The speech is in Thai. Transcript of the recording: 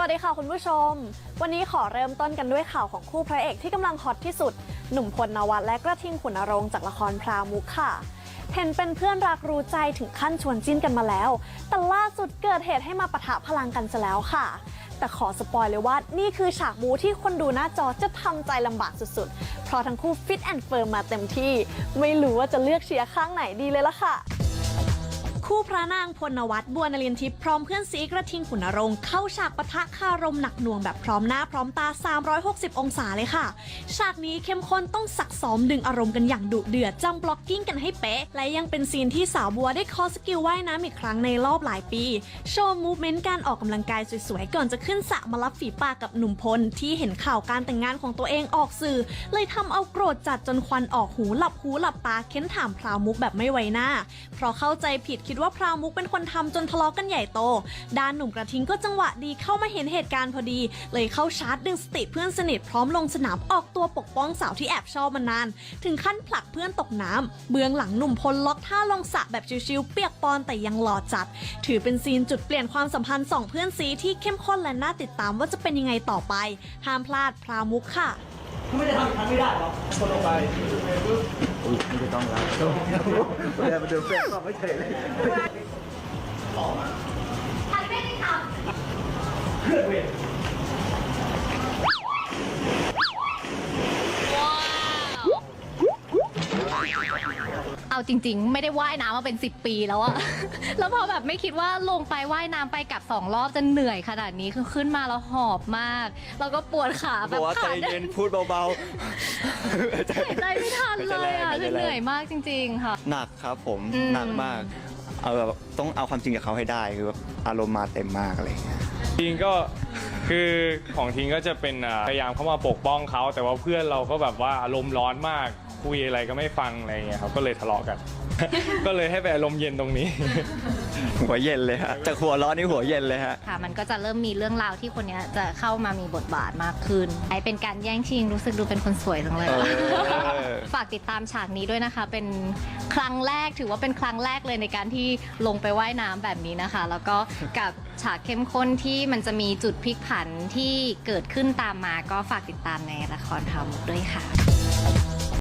วัสดีค่ะคุณผู้ชม วันนี้ขอเริ่มต้นกันด้วยข่าวของคู่พระเอกที่กำลังฮอตที่สุด หนุ่มพลนวัตและกระทิงขุนนรงค์จากละครพราวมุกค่ะ เห็นเป็นเพื่อนรักรู้ใจถึงขั้นชวนจิ้นกันมาแล้ว แต่ล่าสุดเกิดเหตุให้มาปะทะพลังกันซะแล้วค่ะ แต่ขอสปอยเลยว่านี่คือฉากบูที่คนดูหน้าจอจะทำใจลำบากสุดๆ เพราะทั้งคู่ฟิตแอนด์เฟิร์มมาเต็มที่ ไม่รู้ว่าจะเลือกเชียร์ข้างไหนดีเลยล่ะค่ะ คู่พระนางพลนวัตบัวนลินทิพย์พร้อมเพื่อนซีกระทิงขุนนรงค์เข้าฉากปะทะคารมหนักหน่วงแบบพร้อมหน้าพร้อมตา 360 องศาเลยค่ะ ฉากนี้เข้มข้นต้องสักซ้อมดึงอารมณ์กันอย่างดุเดือดจำบล็อกกิ้งกันให้เป๊ะ และยังเป็นซีนที่สาวบัวได้คอสกิลว่ายน้ำอีกครั้งในรอบหลายปี โชว์มูฟเมนต์การออกกำลังกายสวยๆก่อนจะขึ้นสระมารับฝีปากกับหนุ่มพลที่เห็นข่าวการแต่งงานของตัวเองออกสื่อ เลยทำเอาโกรธจัดจนควันออกหูหลับหูหลับตาเค้นถามพราวมุกแบบไม่ไว้หน้า เพราะเข้าใจผิดคิดว่าพราวมุกเป็นคนทำจนทะเลาะกันใหญ่โต ด้านหนุ่มกระทิงก็จังหวะดีเข้ามาเห็นเหตุการณ์พอดี เลยเข้าชาร์จดึงสติเพื่อนสนิทพร้อมลงสนามออกตัวปกป้องสาวที่แอบชอบมานาน ถึงขั้นผลักเพื่อนตกน้ำเบื้องหลังหนุ่มพลล็อกท่าลงสระแบบชิวๆเปียกปอนแต่ยังหล่อจัด ถือเป็นซีนจุดเปลี่ยนความสัมพันธ์สองเพื่อนซีที่เข้มข้นและน่าติดตามว่าจะเป็นยังไงต่อไป ห้ามพลาดพราวมุกค่ะไม่ได้ทำอีกครั้งไม่ได้หรอคนลงไป ไม่ต้องแล้วเดี๋ยวมาดูเฟซก็ไม่เฉยเลย เอาจริง ๆ ไม่ได้ว่ายน้ำมาเป็น 10 ปีแล้วอะ แล้วพอแบบไม่คิดว่าลงไปว่ายน้ำไปกลับสองรอบจะเหนื่อยขนาดนี้คือขึ้นมาแล้วหอบมาก แล้วก็ปวดขาแบบบอกว่าใจขาเย็นพูดเบาๆ หายใจไม่ทันเลยอะหายใจคือแรงเหนื่อยมากจริง ๆ ค่ะ หนักครับผมอืม หนักมาก เอาแบบต้องเอาความจริงกับเขาให้ได้คือแบบอารมณ์มาเต็มมากอะไรอย่างเงี้ย ทิงก็คือของทิงก็จะเป็นอ่าพยายามเข้ามาปกป้องเขา แต่ว่าเพื่อนเราก็แบบว่าอารมณ์ร้อนมากคุยอะไรก็ไม่ฟังอะไรอย่างเงี้ยครับก็เลยทะเลาะกัน ก็เลยให้ไปอารมณ์เย็นตรงนี้ หัวเย็นเลยฮะจากหัวร้อนนี่หัวเย็นเลยฮะ ค่ะ มันก็จะเริ่มมีเรื่องราวที่คนเนี้ยจะเข้ามามีบทบาทมากขึ้นไอเป็นการแย่งชิงรู้สึกดูเป็นคนสวยจังเลย เออฝากติดตามฉากนี้ด้วยนะคะ เป็นครั้งแรกถือว่าเป็นครั้งแรกเลยในการที่ลงไปว่ายน้ำแบบนี้นะคะ แล้วก็กับฉากเข้มข้นที่มันจะมีจุดพลิกผันที่เกิดขึ้นตามมาก็ฝากติดตามในละครทำด้วยค่ะ